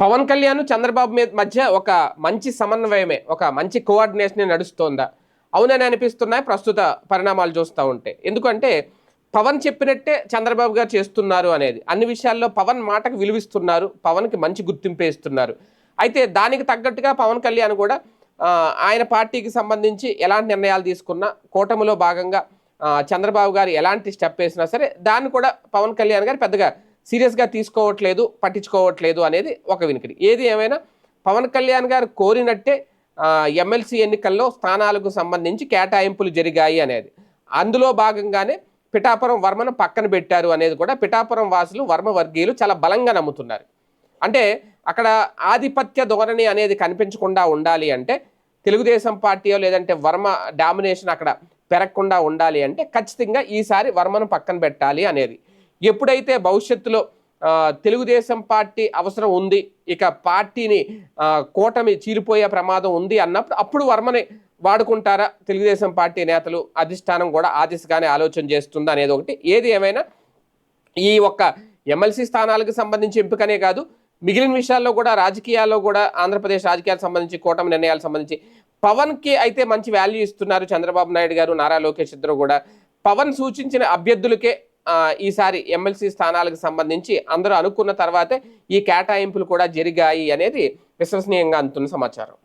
పవన్ కళ్యాణ్ చంద్రబాబు మీద మధ్య ఒక మంచి సమన్వయమే ఒక మంచి కోఆర్డినేషన్ నడుస్తోందా? అవునని అనిపిస్తున్నాయి ప్రస్తుత పరిణామాలు చూస్తూ ఉంటే. ఎందుకంటే పవన్ చెప్పినట్టే చంద్రబాబు గారు చేస్తున్నారు అనేది. అన్ని విషయాల్లో పవన్ మాటకు విలువిస్తున్నారు పవన్కి మంచి గుర్తింపు ఇస్తున్నారు అయితే దానికి తగ్గట్టుగా పవన్ కళ్యాణ్ కూడా ఆయన పార్టీకి సంబంధించి ఎలాంటి నిర్ణయాలు తీసుకున్నా కూటమిలో భాగంగా చంద్రబాబు గారు ఎలాంటి స్టెప్ వేసినా సరే దాన్ని కూడా పవన్ కళ్యాణ్ గారు పెద్దగా సీరియస్గా తీసుకోవట్లేదు పట్టించుకోవట్లేదు అనేది ఒక వినికిడి. ఏది ఏమైనా పవన్ కళ్యాణ్ గారు కోరినట్టే ఎమ్మెల్సీ ఎన్నికల్లో స్థానాలకు సంబంధించి కేటాయింపులు జరిగాయి అనేది. అందులో భాగంగానే పిఠాపురం వర్మను పక్కన పెట్టారు అనేది కూడా పిఠాపురం వాసులు వర్మ వర్గీయులు చాలా బలంగా నమ్ముతున్నారు. అంటే అక్కడ ఆధిపత్య ధోరణి అనేది కనిపించకుండా ఉండాలి అంటే తెలుగుదేశం పార్టీయో లేదంటే వర్మ డామినేషన్ అక్కడ పెరగకుండా ఉండాలి అంటే ఖచ్చితంగా ఈసారి వర్మను పక్కన పెట్టాలి అనేది. ఎప్పుడైతే భవిష్యత్తులో తెలుగుదేశం పార్టీ అవసరం ఉంది ఇక పార్టీని కూటమి చీలిపోయే ప్రమాదం ఉంది అన్నప్పుడు అప్పుడు వర్మని వాడుకుంటారా తెలుగుదేశం పార్టీ నేతలు? అధిష్టానం కూడా ఆ దిశగానే ఆలోచన చేస్తుందా అనేది ఒకటి. ఏది ఏమైనా ఈ ఒక్క ఎమ్మెల్సీ స్థానాలకు సంబంధించి ఎంపికనే కాదు మిగిలిన విషయాల్లో కూడా రాజకీయాల్లో కూడా ఆంధ్రప్రదేశ్ రాజకీయాలకు సంబంధించి కూటమి నిర్ణయాలకు సంబంధించి పవన్కి అయితే మంచి వాల్యూ ఇస్తున్నారు చంద్రబాబు నాయుడు గారు నారా లోకేష్ ఇద్దరు కూడా. పవన్ సూచించిన అభ్యర్థులకే ఈసారి ఎమ్మెల్సీ స్థానాలకు సంబంధించి అందరూ అనుకున్న తర్వాతే ఈ కేటాయింపులు కూడా జరిగాయి అనేది విశ్వసనీయంగా అందుతున్న సమాచారం.